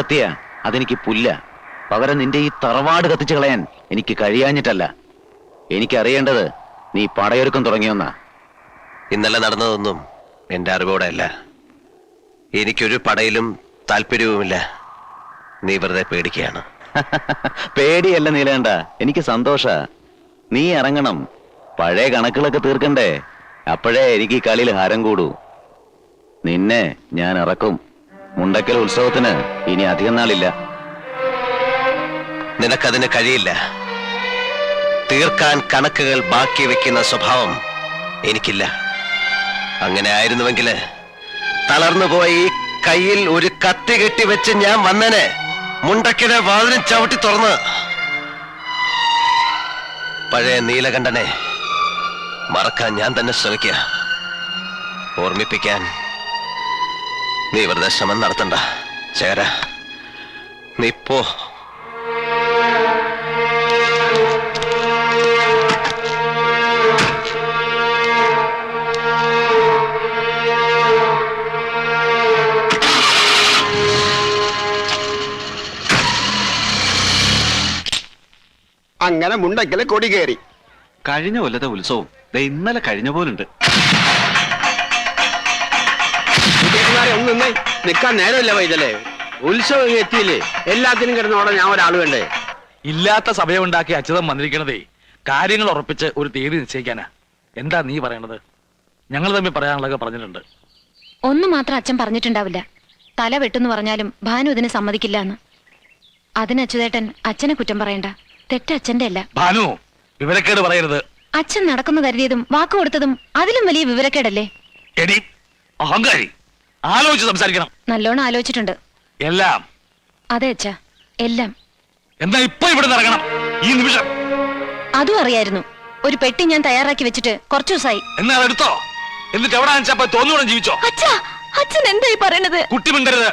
കത്തിയ അതെനിക്ക് പുല്ല. പകരം നിന്റെ ഈ തറവാട് കത്തിച്ചു കളയാൻ എനിക്ക് കഴിയാഞ്ഞിട്ടല്ല. എനിക്കറിയേണ്ടത് നീ പടയൊരുക്കം തുടങ്ങിയൊന്നാ. ഇന്നലെ നടന്നതൊന്നും എന്റെ അറിവോടെ അല്ല എനിക്കൊരു പടയിലും താല്പര്യവുമില്ല. നീ വെറുതെ പേടിക്കുകയാണ്. പേടിയല്ല നീലേണ്ട എനിക്ക് സന്തോഷ. നീ ഇറങ്ങണം. പഴയ കണക്കുകളൊക്കെ തീർക്കണ്ടേ. അപ്പോഴേ എനിക്ക് ഈ കളിയിൽ ഹരം കൂടൂ. നിന്നെ ഞാൻ ഇറക്കും. മുണ്ടക്കൽ ഉത്സവത്തിന് ഇനി അധികം നാളില്ല. നിനക്കതിന് കഴിയില്ല. തീർക്കാൻ കണക്കുകൾ ബാക്കി വെക്കുന്ന സ്വഭാവം എനിക്കില്ല. അങ്ങനെ ആയിരുന്നുവെങ്കിൽ തളർന്നു പോയി കയ്യിൽ ഒരു കത്തി കെട്ടി വെച്ച് ഞാൻ വന്നനെ. മുണ്ടക്കിടെ വാതിലും ചവിട്ടി തുറന്ന്. പഴയ നീലകണ്ഠനെ മറക്കാൻ ഞാൻ തന്നെ ശ്രമിക്കുക. ഓർമ്മിപ്പിക്കാൻ നീ വെറുതെ ശ്രമം നടത്തണ്ട. ചേര നീ പോ. അങ്ങനെ മുണ്ടക്കൽ കൊടി കയറി. കഴിഞ്ഞ കൊല്ലത്തെ ഉത്സവം ദേ ഇന്നലെ കഴിഞ്ഞ പോലുണ്ട്. നിന്നേ. നിക്കാൻ നേരമില്ല വൈതലേ ഉത്സവം എത്തിയില്ലേ? എല്ലാത്തിനും കിടന്നോടെ ഞാൻ ഒരാൾ വേണ്ടേ? ഇല്ലാത്ത സഭയുണ്ടാക്കി അച്യുതം വന്നിരിക്കണതേ. കാര്യങ്ങൾ ഉറപ്പിച്ച് ഒരു തീയതി നിശ്ചയിക്കാനാ. എന്താ നീ പറയണത്? ഞങ്ങൾ തമ്മിൽ പറയാനുള്ളതൊക്കെ പറഞ്ഞിട്ടുണ്ട്. ഒന്നു മാത്രം അച്ഛൻ പറഞ്ഞിട്ടുണ്ടാവില്ല. തല വെട്ടെന്ന് പറഞ്ഞാലും ഭാനു ഇതിന് സമ്മതിക്കില്ല എന്ന്. അതിന് അച്യുതേട്ടൻ അച്ഛനെ കുറ്റം പറയണ്ട. തെറ്റ് അച്ഛന്റെ അല്ല. ഭാനു വിവരക്കേട് പറയരുത്. അച്ഛൻ നടക്കുന്ന കരുതിയതും വാക്ക് കൊടുത്തതും അതിലും വലിയ വിവരക്കേടല്ലേ? എടി അഹങ്കാരി. ആലോചിച്ച് സംസാരിക്കണം. നല്ലോണം ആലോചിച്ചിട്ടുണ്ട്. എല്ലാം. അതെ അച്ഛാ എല്ലാം. എന്നാ ഇപ്പൊ ഇവിടെ ഇറങ്ങണം. ഈ നിമിഷം. അതും അറിയായിരുന്നു. ഒരു പെട്ടി ഞാൻ തയ്യാറാക്കി വെച്ചിട്ട് കുറച്ചു ദിവസമായി. എന്നാ എടുത്തോ? എന്നിട്ട് എവിടെ തോന്നുകൂടെ ജീവിച്ചോ? അച്ഛാ അച്ഛൻ എന്തായി പറയണത്? കുട്ടി മിണ്ടരുത്.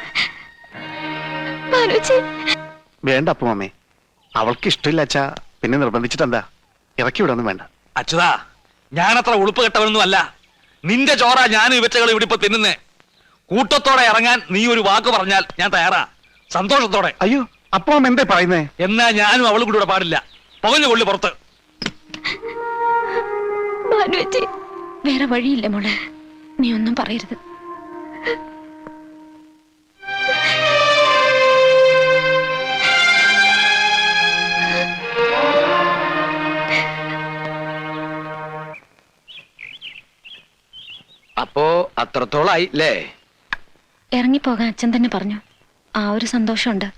വേണ്ട അപ്പൊ മമ്മേ അവൾക്ക് ഇഷ്ടമില്ല അച്ഛാ. പിന്നെ നിർബന്ധിച്ചിട്ടെന്താ? ഇറക്കി വിടൊന്നും വേണ്ട. അച്ഛതാ ഞാനത്ര ഉളുപ്പ് കെട്ടവനൊന്നും അല്ല. നിന്റെ ചോറ ഞാൻ ഇവറ്റകൾ ഇവിടെ ഇപ്പൊ തിന്നുന്നേ. കൂട്ടത്തോടെ ഇറങ്ങാൻ നീ ഒരു വാക്ക് പറഞ്ഞാൽ ഞാൻ തയ്യാറാ. സന്തോഷത്തോടെ. അയ്യോ അപ്പൊ എന്തേ പറയുന്നേ? എന്നാ ഞാനും അവളും കൂടി ഇവിടെ പാടില്ല. പുകഞ്ഞു കൊള്ളി പുറത്ത്. വേറെ വഴിയില്ല മോളെ? നീ ഒന്നും പറയരുത്. അപ്പോ അത്രത്തോളായി അല്ലേ ഇറങ്ങിപ്പോകാൻ അച്ഛൻ തന്നെ പറഞ്ഞു. ആ ഒരു സന്തോഷമുണ്ട്.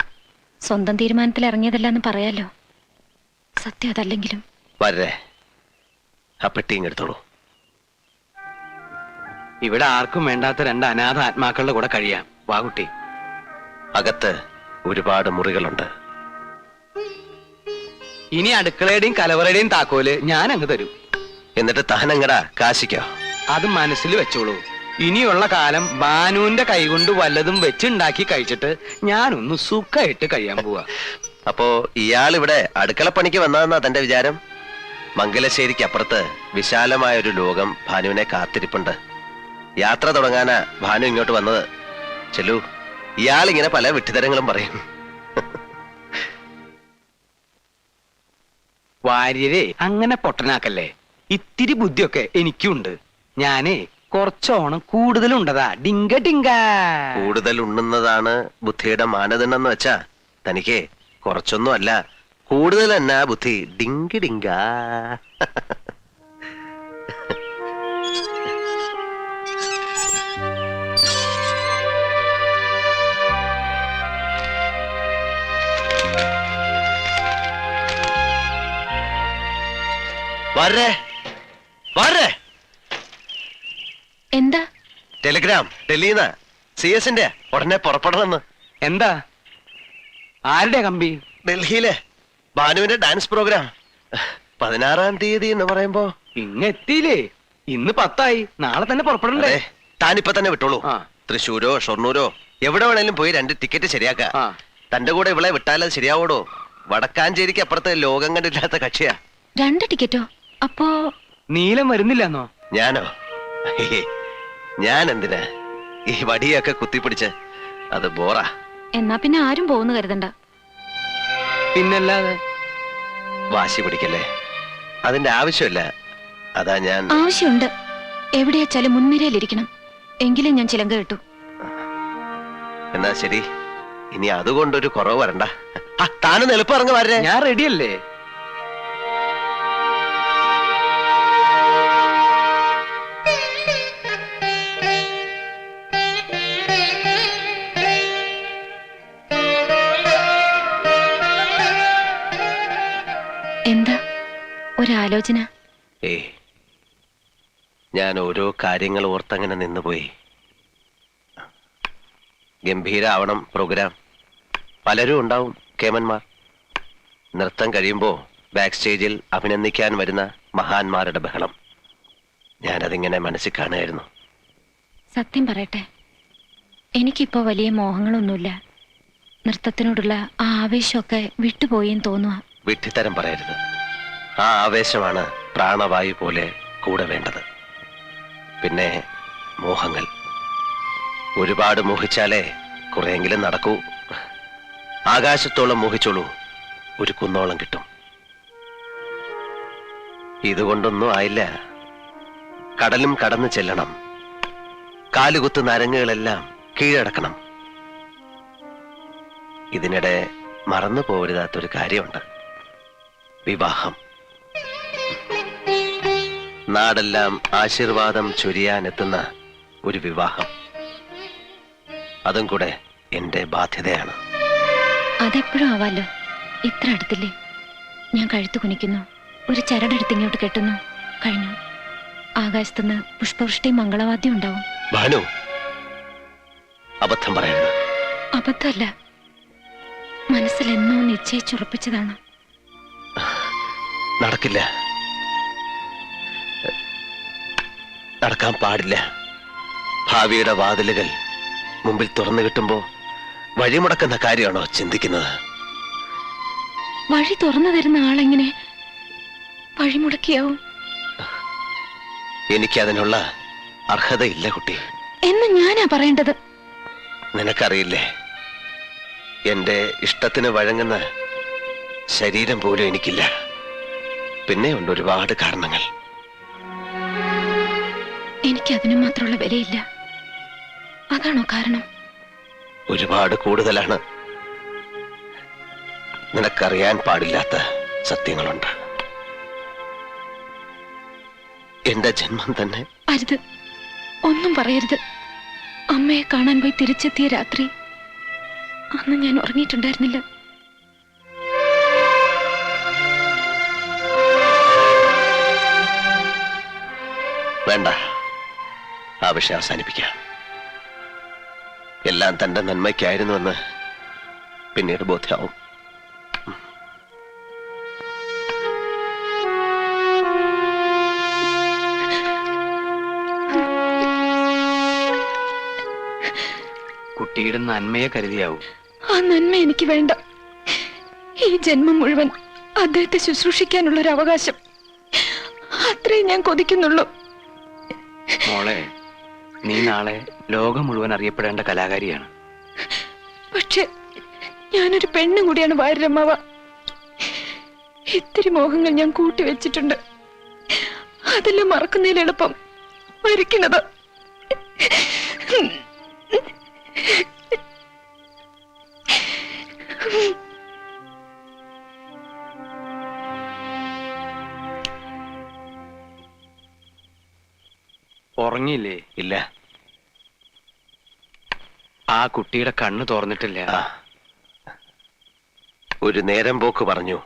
സ്വന്തം തീരുമാനത്തിൽ ഇറങ്ങിയതല്ല എന്ന് പറയാലോ. സത്യം അതല്ലെങ്കിലും. വരേ ആ എടുത്തോളൂ. ഇവിടെ ആർക്കും വേണ്ടാത്ത രണ്ട് അനാഥ ആത്മാക്കളുടെ കൂടെ കഴിയാം. വാകുട്ടി അകത്ത് ഒരുപാട് മുറികളുണ്ട്. ഇനി അടുക്കളയുടെയും കലവറയുടെയും താക്കോൽ ഞാൻ അങ്ങ് തരും. എന്നിട്ട് താനങ്ങടാ കാശിക്കോ? അത് മനസ്സിൽ വെച്ചോളൂ. ഇനിയുള്ള കാലം ബാനുവിന്റെ കൈകൊണ്ട് വല്ലതും വെച്ചുണ്ടാക്കി കഴിച്ചിട്ട് ഞാനൊന്ന് സുഖമായിട്ട് കഴിയാൻ പോവാ. അപ്പോ ഇയാൾ ഇവിടെ അടുക്കളപ്പണിക്ക് വന്നതെന്നാ തന്റെ വിചാരം? മംഗലശ്ശേരിക്ക് അപ്പുറത്ത് വിശാലമായ ഒരു ലോകം ഭാനുവിനെ കാത്തിരിപ്പുണ്ട്. യാത്ര തുടങ്ങാനാ ഭാനു ഇങ്ങോട്ട് വന്നത്. ചെല്ലു ഇയാൾ ഇങ്ങനെ പല വിട്ടുതരങ്ങളും പറയും. വാര്യരെ അങ്ങനെ പൊട്ടനാക്കല്ലേ? ഇത്തിരി ബുദ്ധിയൊക്കെ എനിക്കുണ്ട്. ഞാനേ കുറച്ചോണം കൂടുതലുണ്ടതാ. ഡിങ്ക ഡിങ്ക. കൂടുതൽ ഉണ്ണുന്നതാണ് ബുദ്ധിയുടെ മാനദണ്ഡം എന്ന് വെച്ചാ തനിക്ക് കുറച്ചൊന്നും അല്ല കൂടുതൽ തന്നെ ബുദ്ധി. ഡിങ്കി ഡിങ്ക. വരേ വരേ. എന്താ? ടെലിഗ്രാം ഡൽഹിന്ന്. സി എസിന്റെ ഉടനെ പുറപ്പെടണമെന്ന്. എന്താ? ആരുടെ കമ്പി? ഡൽഹിയിലെ ഭാനുവിന്റെ ഡാൻസ് പ്രോഗ്രാം. പതിനാറാം തീയതി എന്ന് പറയുമ്പോ. ഇങ്ങ എത്തിയില്ലേ? ഇന്ന് പത്തായി. നാളെ തന്നെ പുറപ്പെടണ്ടേ? അതെ താനിപ്പൊ തന്നെ വിട്ടോളൂ. ആ. തൃശ്ശൂരോ ഷൊർണൂരോ എവിടെ വേണേലും പോയി രണ്ട് ടിക്കറ്റ് ശരിയാക്ക. ആ. തന്റെ കൂടെ ഇവളെ വിട്ടാലത് ശരിയാവോടോ വടക്കാഞ്ചേരിക്ക് അപ്പുറത്തെ ലോകം കണ്ടില്ലാത്ത കക്ഷിയാ. രണ്ട് ടിക്കറ്റോ? അപ്പോ നീലം വരുന്നില്ലെന്നോ? ഞാനോ? ഞാൻ എന്തിനാ ഈ വടിയൊക്കെ കുത്തിപ്പിടിച്ച് അത് ബോറാ. എന്നാ പിന്നെ ആരും പോകുന്നു കരുതണ്ട. പിന്നല്ലാതെ വാശി പിടിക്കല്ലേ? അതിന്റെ ആവശ്യമില്ല. അതാ ഞാൻ ആവശ്യമുണ്ട്. എവിടെയാച്ചാലും മുൻനിരയിലിരിക്കണം. എങ്കിലും ഞാൻ ചിലങ്ക കിട്ടു. എന്നാ ശരി. ഇനി അതുകൊണ്ടൊരു കുറവ് വരണ്ട. ആ, താനും എളുപ്പം ഇറങ്ങി വരേ ഞാൻ റെഡിയല്ലേ ഒരാലോചന ഏ ഞാൻ ഓരോ കാര്യങ്ങൾ ഓർത്തങ്ങനെ നിന്നുപോയി. ഗംഭീരാവണം പ്രോഗ്രാം. പലരും ഉണ്ടാവും കേമന്മാർ. നൃത്തം കഴിയുമ്പോൾ ബാക്ക് സ്റ്റേജിൽ അഭിനന്ദിക്കാൻ വരുന്ന മഹാന്മാരുടെ ബഹളം. ഞാനതിങ്ങനെ മനസ്സിൽ കാണുമായിരുന്നു സത്യം പറയട്ടെ. എനിക്കിപ്പോ വലിയ മോഹങ്ങളൊന്നുമില്ല. നൃത്തത്തിനോടുള്ള ആ ആവേശമൊക്കെ വിട്ടുപോയെന്ന് തോന്നുക വിഡ്ഢിത്തരം പറയരുത്. ആ ആവേശമാണ് പ്രാണവായു പോലെ കൂടെ വേണ്ടത്. പിന്നെ മോഹങ്ങൾ. ഒരുപാട് മോഹിച്ചാലേ കുറെയെങ്കിലും നടക്കൂ. ആകാശത്തോളം മോഹിച്ചോളൂ. ഒരു കുന്നോളം കിട്ടും. ഇതുകൊണ്ടൊന്നും ആയില്ല. കടലും കടന്നു ചെല്ലണം. കാലുകുത്ത് നരങ്ങുകളെല്ലാം കീഴടക്കണം. ഇതിനിടെ മറന്നു പോരുതാത്തൊരു കാര്യമുണ്ട്. വിവാഹം. നാടെല്ലാം ആശീർവാദം ചൊരിയാനെത്തുന്ന ഒരു വിവാഹം. അതും കൂടെ എന്റെ ബാധ്യതയാണ്. അതെപ്പോഴും ആവാലോ? ഇത്ര അടുത്തില്ലേ? ഞാൻ കഴുത്ത് കുനിക്കുന്നു. ഒരു ചരടെടുത്ത് ഇങ്ങോട്ട് കെട്ടുന്നു. കഴിഞ്ഞു. ആകാശത്തുനിന്ന് പുഷ്പവൃഷ്ടി മംഗളവാദ്യം ഉണ്ടാവും. ഭാനു അബദ്ധം പറയുന്നു അബദ്ധമല്ല. മനസ്സിൽ എന്നോ നിശ്ചയിച്ചുറപ്പിച്ചതാണ്. നടക്കില്ല. നടക്കാൻ പാടില്ല. ഭാവിയുടെ വാതിലുകൾ മുമ്പിൽ തുറന്നു കിട്ടുമ്പോ വഴിമുടക്കുന്ന കാര്യമാണോ ചിന്തിക്കുന്നത്? വഴി തുറന്നു തരുന്ന ആളെങ്ങനെ വഴിമുടക്കിയാവും? എനിക്കതിനുള്ള അർഹതയില്ല കുട്ടി. എന്ന് ഞാനാ പറയേണ്ടത്? നിനക്കറിയില്ലേ? എന്റെ ഇഷ്ടത്തിന് വഴങ്ങുന്ന ശരീരം പോലും എനിക്കില്ല. പിന്നെ ഉണ്ട് ഒരുപാട് കാരണങ്ങൾ. എനിക്ക് അതിനു മാത്രമുള്ള വിലയില്ല. അതാണോ കാരണം? ഒരുപാട് കൂടുതലാണ്. നിനക്കറിയാൻ പാടില്ലാത്ത സത്യങ്ങളുണ്ട്. എന്റെ ജന്മം തന്നെ. അരുത്. ഒന്നും പറയരുത്. അമ്മയെ കാണാൻ പോയി തിരിച്ചെത്തിയ രാത്രി അന്ന് ഞാൻ ഉറങ്ങിയിട്ടുണ്ടായിരുന്നില്ല. വേണ്ട. ആ വിഷയം അവസാനിപ്പിക്കാം. എല്ലാം തന്റെ നന്മയ്ക്കായിരുന്നുവെന്ന് പിന്നീട് ബോധ്യമാവും കുട്ടിയുടെ നന്മയെ കരുതിയാവും. ആ നന്മ എനിക്ക് വേണ്ട. ഈ ജന്മം മുഴുവൻ അദ്ദേഹത്തെ ശുശ്രൂഷിക്കാനുള്ള ഒരു അവകാശം. അത്രേ ഞാൻ കൊതിക്കുന്നുള്ളൂ. മോളെ നീ നാളെ ലോകം മുഴുവൻ അറിയപ്പെടേണ്ട കലാകാരിയാണ്. പക്ഷെ ഞാനൊരു പെണ്ണും കൂടിയാണ് വാര്യരമ്മാവ ഇത്തിരി മോഹങ്ങൾ ഞാൻ കൂട്ടി വെച്ചിട്ടുണ്ട്. അതെല്ലാം മറക്കുന്നതിൽ എളുപ്പം മരിക്കുന്നത്. ഉറങ്ങിയില്ലേ? ഇല്ല. ആ കുട്ടിയുടെ കണ്ണ് തുറന്നിട്ടില്ല. ഒരു നേരം പോക്ക് പറഞ്ഞു.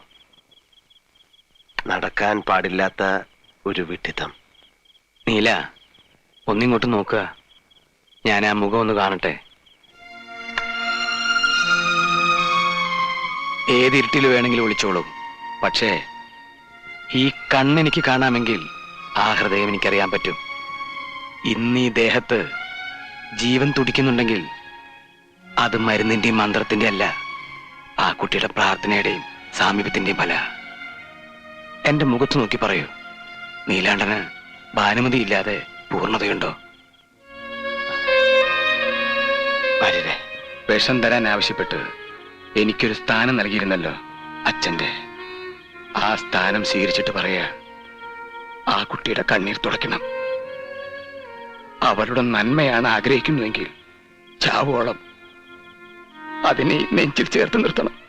നടക്കാൻ പാടില്ലാത്ത ഒരു വിട്ടിത്തം നീല ഒന്നിങ്ങോട്ട് നോക്കുക. ഞാൻ ആ മുഖം ഒന്ന് കാണട്ടെ. ഏത് ഇരുട്ടിൽ വേണമെങ്കിലും വിളിച്ചോളും. പക്ഷേ ഈ കണ്ണെനിക്ക് കാണാമെങ്കിൽ ആ ഹൃദയം എനിക്കറിയാൻ പറ്റും. ഇന്ന് ഈ ദേഹത്ത് ജീവൻ തുടിക്കുന്നുണ്ടെങ്കിൽ അത് മരുന്നിന്റെയും മന്ത്രത്തിന്റെ അല്ല ആ കുട്ടിയുടെ പ്രാർത്ഥനയുടെയും സാമീപ്യത്തിന്റെയും ഫല. എന്റെ മുഖത്ത് നോക്കി പറയൂ. നീലാണ്ടന് ഭാനുമതി ഇല്ലാതെ പൂർണതയുണ്ടോ? വിഷം തരാൻ ആവശ്യപ്പെട്ട് എനിക്കൊരു സ്ഥാനം നൽകിയിരുന്നല്ലോ അച്ഛന്റെ. ആ സ്ഥാനം സ്വീകരിച്ചിട്ട് പറയാ ആ കുട്ടിയുടെ കണ്ണീർ തുടയ്ക്കണം. അവളുടെ നന്മയാണ് ആഗ്രഹിക്കുന്നതെങ്കിൽ ചാവോളം. അതിനെ നെഞ്ചിൽ ചേർത്ത് നിർത്തണം.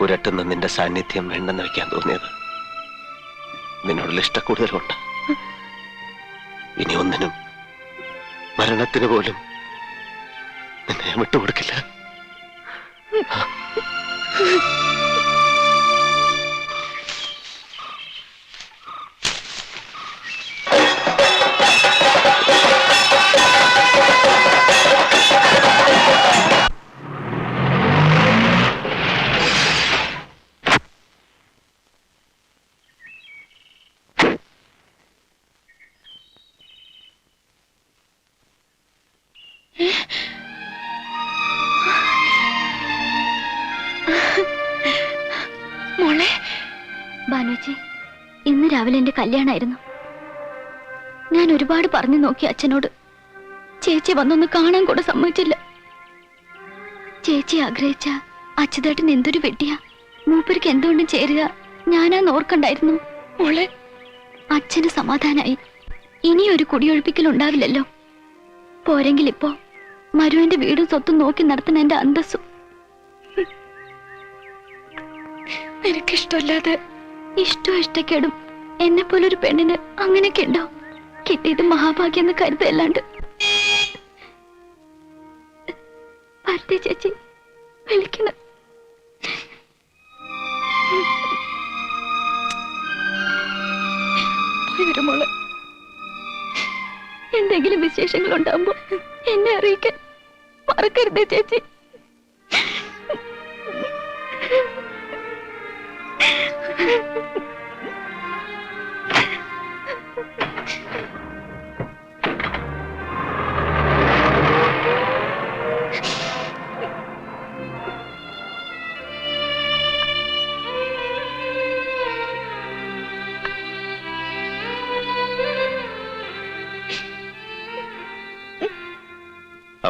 പുരട്ടുന്ന നിന്റെ സാന്നിധ്യം വേണ്ടെന്ന് വെക്കാൻ തോന്നിയത്. നിന്നോടുള്ള ഇഷ്ടക്കൂടുതലുണ്ട് ഇനി ഒന്നിനും മരണത്തിന് പോലും നിന്നെ വിട്ടുകൊടുക്കില്ല. രാവിലെ എന്റെ കല്യാണമായിരുന്നു ഞാൻ ഒരുപാട് പറഞ്ഞു നോക്കി അച്ഛനോട്. ചേച്ചി വന്നൊന്ന് കാണാൻ കൂടെ സമ്മതിച്ചില്ല. ചേച്ചി ആഗ്രഹിച്ച അച്ഛതേട്ടൻ എന്തൊരു വെട്ടിയാ. മൂപ്പർക്ക് എന്തുകൊണ്ടും ചേരുക ഞാനാ ഓർക്കണ്ടായിരുന്നു. മോളെ അച്ഛന് സമാധാനായി. ഇനി ഒരു കുടിയൊഴിപ്പിക്കൽ ഉണ്ടാവില്ലല്ലോ. പോരെങ്കിൽ ഇപ്പോ മരുവിന്റെ വീടും സ്വത്തും നോക്കി നടത്തുന്ന എന്റെ അന്തസ്സും. എനിക്കിഷ്ടമല്ലാതെ ഇഷ്ടം ഇഷ്ടക്കേടും എന്നെ പോലൊരു പെണ്ണിന് അങ്ങനെയൊക്കെ ഉണ്ടോ? കിട്ടിയത് മഹാഭാഗ്യം എന്ന് കരുതല്ലാണ്ട്. ചേച്ചി എന്തെങ്കിലും വിശേഷങ്ങൾ ഉണ്ടാകുമ്പോ എന്നെ അറിയിക്കാൻ മറക്കരുത് ചേച്ചി.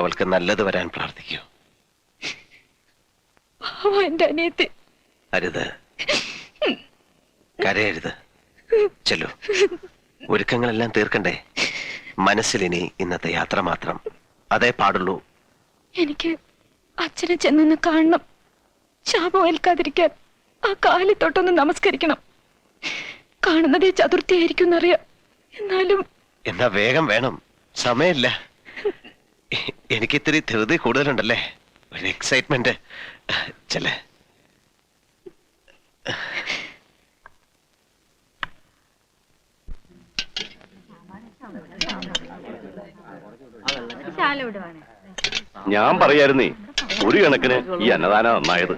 അവൾക്ക് നല്ലത് വരാൻ പ്രാർത്ഥിക്കൂ. എന്റെ അനിയത്തി. അരുത്. കരയരുത്. ചെല്ലു. ഒരുക്കങ്ങളെല്ലാം തീർക്കണ്ടേ? മനസ്സിലിനി ഇന്നത്തെ യാത്ര മാത്രം. അതേ പാടുള്ളൂ. എനിക്ക് അച്ഛനെ ചെന്നൊന്ന് കാണണം. ശാപം ഏൽക്കാതിരിക്കാൻ ആ കാലി തൊട്ടൊന്ന് നമസ്കരിക്കണം. കാണുന്നതേ ചതുർത്ഥിയായിരിക്കും എന്നറിയാം. എന്നാലും എന്നാ വേഗം വേണം. സമയമില്ല. എ- എനിക്കിത്തിരി ധൃതി കൂടുതലുണ്ടല്ലേ? ഒരു എക്സൈറ്റ്മെന്റ് ചെല്ലേ. ഞാൻ പറയായിരുന്നേ ഒരു കണക്കിന് ഈ അന്നദാന നന്നായത്.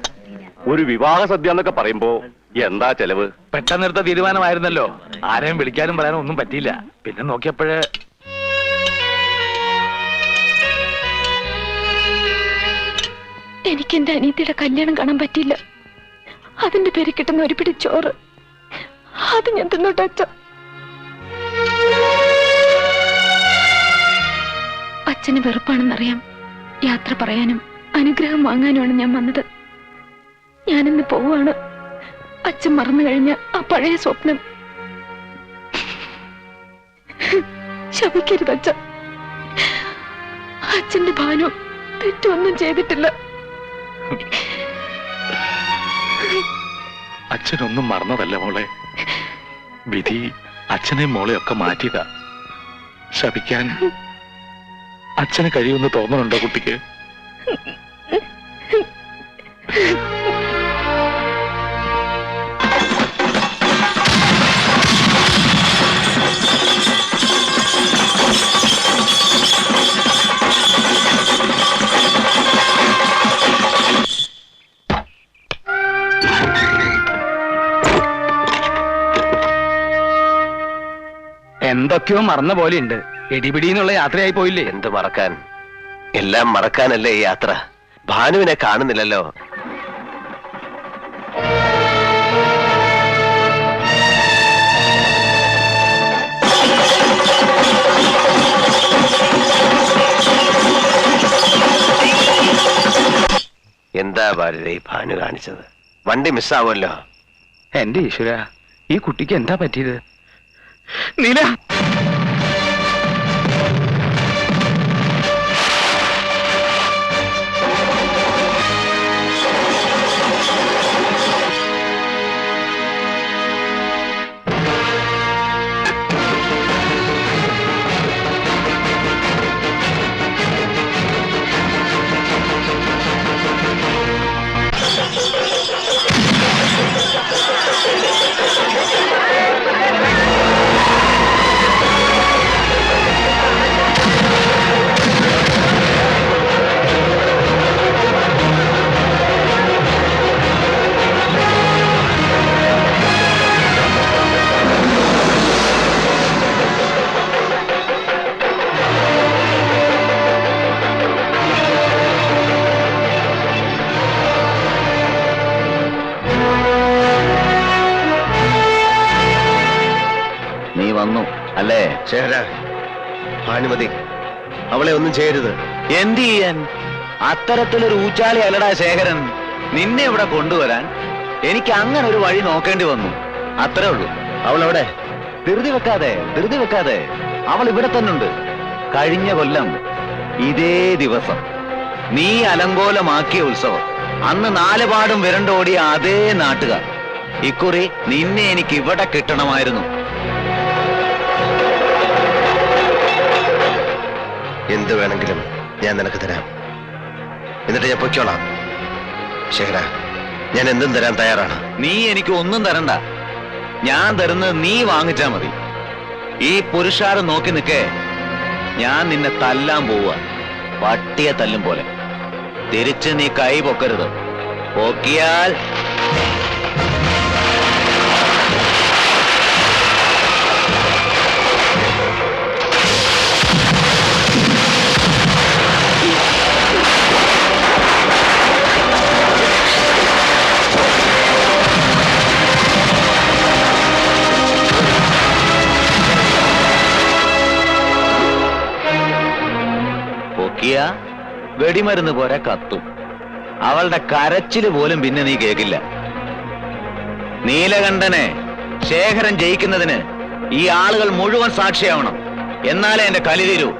ഒരു വിവാഹ സദ്യ എന്നൊക്കെ പറയുമ്പോ എന്താ ചെലവ്? പെട്ടെന്നെടുത്ത തീരുമാനമായിരുന്നല്ലോ. ആരെയും വിളിക്കാനും പറയാനും ഒന്നും പറ്റിയില്ല. പിന്നെ നോക്കിയപ്പോഴേ എനിക്ക് എന്റെ അനിയത്തിയുടെ കല്യാണം കാണാൻ പറ്റിയില്ല. അതിന്റെ പേര് കിട്ടുന്ന ഒരു പിടി ചോറ്. അത് ഞാൻ തിന്നോട്ടെ അച്ഛ. അച്ഛന് വെറുപ്പാണെന്നറിയാം. യാത്ര പറയാനും അനുഗ്രഹം വാങ്ങാനുമാണ് ഞാൻ വന്നത്. ഞാനിന്ന് പോവാണ് അച്ഛൻ മറന്നു കഴിഞ്ഞ ആ പഴയ സ്വപ്നം. ശപിക്കരുത് അച്ഛൻ അച്ഛന്റെ ഭാനു തെറ്റൊന്നും ചെയ്തിട്ടില്ല. അച്ഛനൊന്നും മറന്നതല്ല മോളെ. വിധി അച്ഛനെ മോളെ ഒക്കെ മാറ്റിയതാ. ശപിക്കാൻ അച്ഛന് കഴിയുമെന്ന് തോന്നണുണ്ടോ കുട്ടിക്ക്? എന്തൊക്കെയോ മറന്ന പോലെയുണ്ട്. എടിപിടി എന്നുള്ള യാത്രയായി പോയില്ലേ? എന്ത് മറക്കാൻ? എല്ലാം മറക്കാനല്ലേ ഈ യാത്ര? ഭാനുവിനെ കാണുന്നില്ലല്ലോ. എന്താ ഭാരത ഈ ഭാനു കാണിച്ചത്? വണ്ടി മിസ്സാവുമല്ലോ എന്റെ ഈശ്വര ഈ കുട്ടിക്ക് എന്താ പറ്റിയത്? നീല ഭാനുമതി അവളെ ഒന്നും ചെയ്യരുത്. എന്ത് ചെയ്യാൻ? അത്തരത്തിലൊരു ഊച്ചാളി അല്ലടാ ശേഖരൻ. നിന്നെ ഇവിടെ കൊണ്ടുവരാൻ എനിക്ക് അങ്ങനെ ഒരു വഴി നോക്കേണ്ടി വന്നു. അത്രേ ഉള്ളൂ. അവൾ അവിടെ ധൃതി വെക്കാതെ ധൃതി വെക്കാതെ. അവൾ ഇവിടെ തന്നെ ഉണ്ട് കഴിഞ്ഞ കൊല്ലം ഇതേ ദിവസം നീ അലങ്കോലമാക്കിയ ഉത്സവം. അന്ന് നാലുപാടും വിരണ്ടോടിയ അതേ നാട്ടുകാർ. ഇക്കുറി നിന്നെ എനിക്ക് ഇവിടെ കിട്ടണമായിരുന്നു. എന്ത് വേണമെങ്കിലും ഞാൻ നിനക്ക് തരാം. എന്നിട്ട് ഞാൻ പൊയ്ക്കോളാം. ശേഖര ഞാൻ എന്തും തരാൻ തയ്യാറാണ്. നീ എനിക്ക് ഒന്നും തരണ്ട. ഞാൻ തരുന്നത് നീ വാങ്ങിച്ചാ മതി. ഈ പുരുഷാരം നോക്കി നിൽക്കേ ഞാൻ നിന്നെ തല്ലാൻ പോവുക. പട്ടിയെ തല്ലും പോലെ. തിരിച്ച് നീ കൈ പൊക്കരുത്. പൊക്കിയാൽ വെടിമരുന്ന് പോലെ കത്തും. അവളുടെ കരച്ചിൽ പോലും പിന്നെ നീ കേക്കില്ല നീലകണ്ഠനെ ശേഖരൻ ജയിക്കുന്നതിന് ഈ ആളുകൾ മുഴുവൻ സാക്ഷിയാവണം. എന്നാലേ എന്റെ കലി തീരൂ.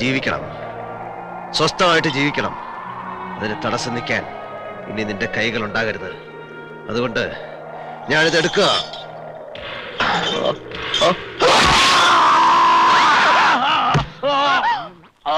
ജീവിക്കണം സ്വസ്ഥമായിട്ട് ജീവിക്കണം അതിന് തടസ്സം നിൽക്കാൻ ഇനി നിന്റെ കൈകൾ ഉണ്ടാകരുത് അതുകൊണ്ട് ഞാനിത് എടുക്കുക ആ